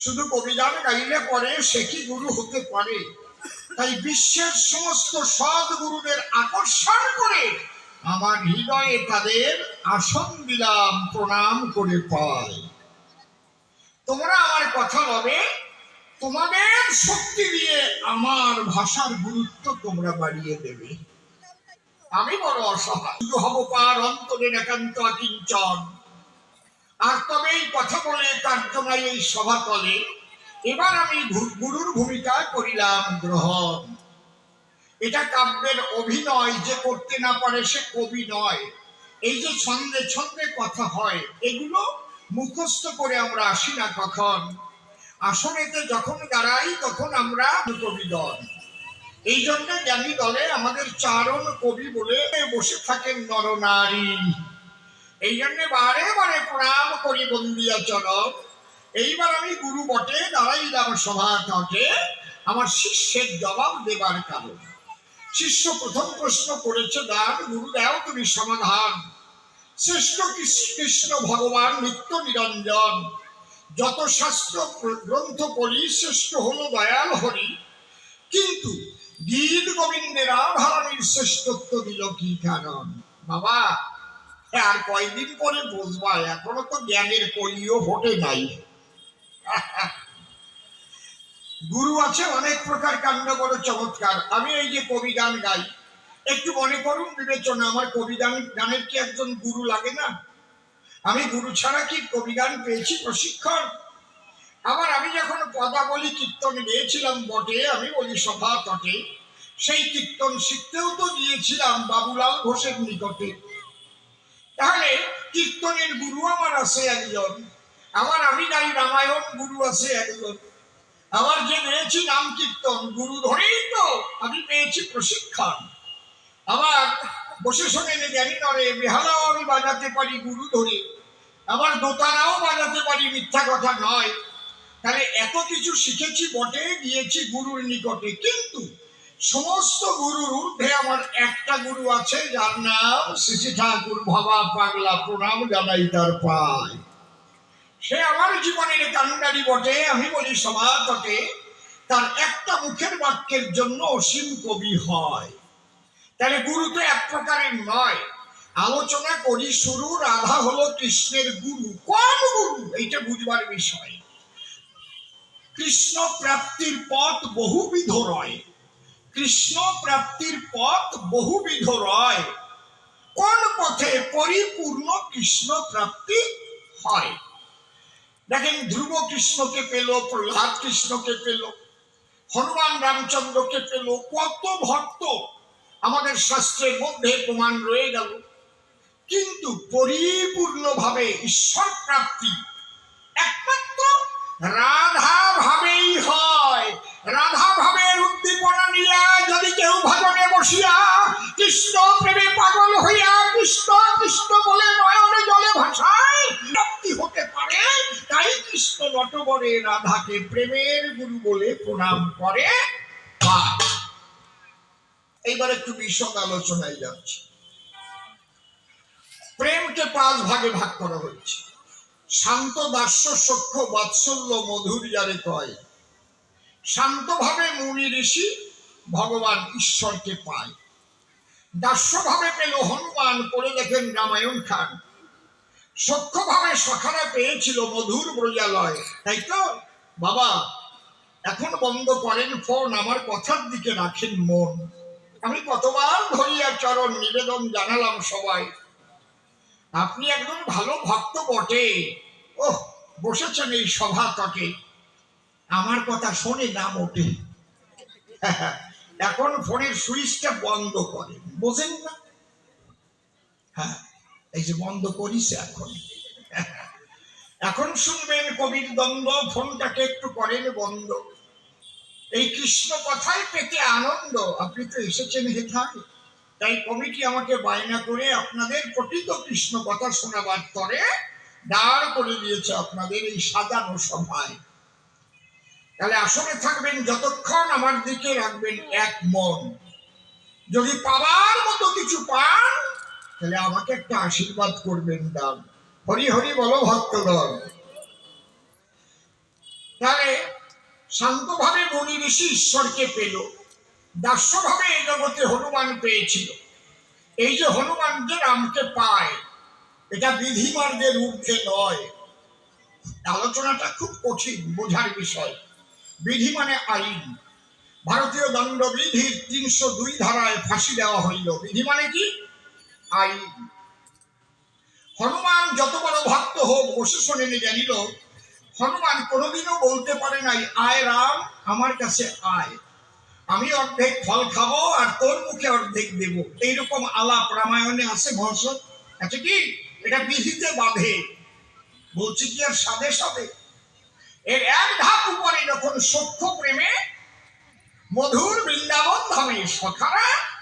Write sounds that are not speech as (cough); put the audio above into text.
শুধু কবিগান গাইলে পরে সে কি গুরু হতে পারে? তাই বিশ্বের সমস্ত সৎ গুরুদের আকর্ষণ করে আমার হৃদয়ে তাদের আসন দিলাম প্রণাম করে পাই তোমরা আমার কথা লবে তোমাদের শক্তি দিয়ে আমার ভাষার গুরুত্ব তোমরা বাড়িয়ে দেবে। আমি বড় অসহায়। শুধু হব পার অন্তরের একান্ত আকিঞ্চন আর তবে এই কথা বলে কার্য নাই এই সভাতলে এবার আমি গুরুর ভূমিকা করিলাম গ্রহণ। এটা কাব্যের অভিনয়, যে করতে না পারে সে কবি নয়। এই যে ছন্দে ছন্দে কথা হয়, এগুলো মুখস্থ করে আমরা আসি না কখন? আসনেতে যখন দাঁড়াই, তখন আমরা কবি দল। এই জন্য জ্ঞানী দলে আমাদের চারণ কবি বলে বসে থাকেন নরনারী। এই জন্য বারে বারে প্রণাম করি বন্দিয়া চরম এইবার আমি গুরু বটে দাঁড়াইলাম সভা তটে আমার শিষ্যের জবাব দেবার কারণ। শিষ্য প্রথম প্রশ্ন করেছে, দান গুরু দাও তুমি সমাধান। শ্রেষ্ঠ কৃষ- কৃষ্ণ ভগবান, নিত্য নিরঞ্জন। যত শাস্ত্র গ্রন্থ পড়ি, শ্রেষ্ঠ হলো দয়াল হরি। কিন্তু গীত গোবিন্দের আধারণীর শ্রেষ্ঠত্ব দিল কি কারণ? বাবা আর কয়দিন পরে বুঝবা, এখনও তো জ্ঞানের কইও ফোটে নাই। গুরু আছে, অনেক প্রকার কাণ্ড বড় চমৎকার। আমি এই যে কবি গান গাই, একটু মনে করুন বিবেচনা, আমার কবি গান, গানের কি একজন গুরু লাগে না? আমি গুরু ছাড়া কি কবি গান পেয়েছি প্রশিক্ষণ? আবার আমি যখন পদাবলী কীর্তন গিয়েছিলাম বটে, আমি বলি, সভা তটে। সেই কীর্তন শিখতেও তো গিয়েছিলাম বাবুলাল ঘোষের নিকটে। তাহলে কীর্তনের গুরু আমার আছে একজন। আমার আমি গাই রামায়ণ গুরু আছে একজন। আমার যে পেয়েছি নাম কীর্তন, গুরু ধরেই তো আমি পেয়েছি প্রশিক্ষণ। আমার বসে শোনেন জ্ঞানী নরে বেহালাও আমি বাজাতে পারি গুরু ধরে। আমার দোতারাও বাজাতে পারি মিথ্যা কথা নয়। তাহলে এত কিছু শিখেছি বটে গিয়েছি গুরুর নিকটে। কিন্তু সমস্ত গুরুর ঊর্ধ্বে আমার একটা গুরু আছে, যার নাম শ্রী ঠাকুর ভাবা পাগলা প্রণাম জানাই তার পায়। সে আমার জীবনের কান্ডারি বটে, আমি বলি সভা তার একটা মুখের বাক্যের জন্য অসীম কবি হয়। তাহলে গুরু তো এক প্রকারের নয়। আলোচনা করি শুরু, রাধা হলো কৃষ্ণের গুরু। কোন গুরু? এইটা বুঝবার বিষয়। কৃষ্ণ প্রাপ্তির পথ বহুবিধ রয়। কৃষ্ণ প্রাপ্তির পথ বহুবিধ রয়। কোন পথে পরিপূর্ণ কৃষ্ণ প্রাপ্তি হয়? দেখেন, ধ্রুব কৃষ্ণকে পেল, প্রহ্লাদ কৃষ্ণকে পেল, হনুমান রামচন্দ্রকে পেল, কত ভক্ত। আমাদের শাস্ত্রের মধ্যে প্রমাণ রয়ে গেল। কিন্তু পরিপূর্ণভাবে ঈশ্বর প্রাপ্তি একমাত্র রাধা ভাবেই হয়। রাধা কৃষ্ণ নটবরে রাধাকে প্রেমের গুরু বলে প্রণাম করে এইবার একটু বিশদ আলোচনায় যাচ্ছি। প্রেমকে পাঁচ ভাগে ভাগ করা হয়েছে। শান্ত দাস্য সখ্য বাৎসল্য মধুর যারে কয়। শান্তভাবে মুনি ঋষি ভগবান ঈশ্বরকে পায়। দাস্যভাবে পেল হনুমান, পড়ে দেখেন রামায়ণ খান। সখ্যভাবে সখারা পেয়েছিল মধুর ব্রজালয় তাই তো? বাবা, এখন বন্ধ করেন ফোন, আমার কথার দিকে রাখেন মন। আমি কতবার ধরিয়া চরণ নিবেদন জানালাম সবাই। আপনি একজন ভালো ভক্ত বটে। ওহ, বসেছেন এই সভা তটে। আমার কথা শোনে না মোটে। (laughs) এখন ফোনের সুইচটা বন্ধ করে বোঝেন না? হ্যাঁ। এই যে বন্ধ করিস এখন। এখন শুনবেন কবির দ্বন্দ্ব, ফোনটাকে একটু করেন বন্ধ। এই কৃষ্ণ কথায় পেতে আনন্দ, আপনি তো এসেছেন হেথায়। তাই কমিটি আমাকে বায়না করে আপনাদের পঠিত কৃষ্ণ কথা শোনাবার তরে দাঁড় করে দিয়েছে আপনাদের এই সাজানো সভায়। তাহলে আসলে থাকবেন, যতক্ষণ আমার দিকে রাখবেন এক মন। যদি পাওয়ার মতো কিছু পান তাহলে আমাকে একটা আশীর্বাদ করবেন দান হরি হরি বলো, ভক্তগণ। তাহলে শান্তভাবে মনি ঋষি ঈশ্বরকে পেল। দাস্যভাবে এই জগতে হনুমান পেয়েছিল। এই যে হনুমান যে রামকে পায়, এটা বিধিমার্গের ঊর্ধ্বে নয়। আলোচনাটা খুব কঠিন, বোঝার বিষয়। বিধি মানে আইন। ভারতীয় দণ্ডবিধির তিনশো দুই ধারায় ফাঁসি দেওয়া হইল। বিধি মানে কি? আইন হনুমান যত বড় ভক্ত হোক বসে শোনেনি, জানিল, হনুমান কোনোদিনও বলতে পারে নাই, আয় রাম, আমার কাছে আয়। আমি অর্ধেক ফল খাব আর তোর মুখে অর্ধেক দেব। এইরকম আলাপ রামায়ণে আছে মহস আছে কি? এটা বিধিতে বাঁধে। বলছি কি আর সাদে সাদে? এর এক ধাপ উপরে যখন সখ্য প্রেমে মধুর বৃন্দাবন ধামে সখারা